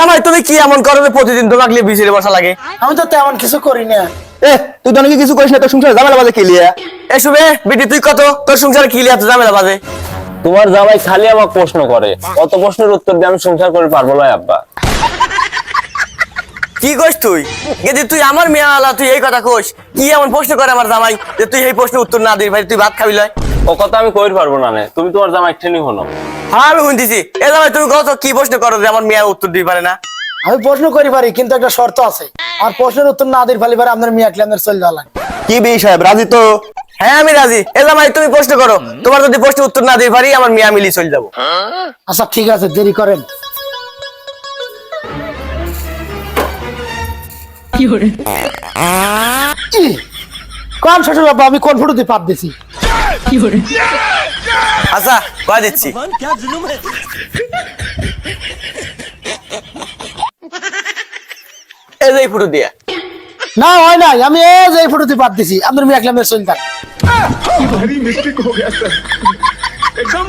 জামাই তুমি কি এমন করো যে প্রতিদিন তোমাকে নিয়ে বিছিয়ে বসা লাগে? আমি তো তেমন কিছু করি না। এ তুই তো নাকি কিছু করিস না তোর সংসার ঝামেলা বাজে খেলিয়া এ শুভে বিটি তুই কত? তোর সংসারে কি লিয়া ঝামেলা বাজে? তোমার জামাই খালি আমাকে প্রশ্ন করে। কত প্রশ্নের উত্তর দিয়ে আমি সংসার করে পারব না আব্বা? কি কইস তুই? গেদি তুই আমার মেয়ে আলা তুই এই কথা কইস। কি এমন প্রশ্ন করে আমার জামাই যে তুই এই প্রশ্নের উত্তর না দিস ভাই তুই ভাত খাবি লয়। ও কথা আমি কইর পারব না নে। তুমি তোমার জামাই হনো হ্যাঁ আমি শুনতেছি। এ জামাই তুমি কত কি প্রশ্ন করো যে আমার মেয়ে উত্তর দিতে পারে না? আমি প্রশ্ন করি পারি কিন্তু একটা শর্ত আছে। আর প্রশ্নের উত্তর না দিতে পারি পারে আপনার মিয়া ক্লামের চলে যাওয়া লাগে কি বে সাহেব রাজি তো? হ্যাঁ আমি রাজি। এ জামাই তুমি প্রশ্ন করো। তোমার যদি প্রশ্নের উত্তর না দিতে পারি আমার মেয়ে মিলি চলে যাব। আচ্ছা ঠিক আছে দেরি করেন। ই, কোন শ্বশুর বাবা আমি কোন ফটো দিয়ে পাপ দিছি? আচ্ছা কয়ে দিচ্ছি। এই যে এই ফুটো দিয়া। না হয় নাই আমি এই যে এই ফটো দিয়ে পাপ দিছি। আপনার মিয়া সন্তান যান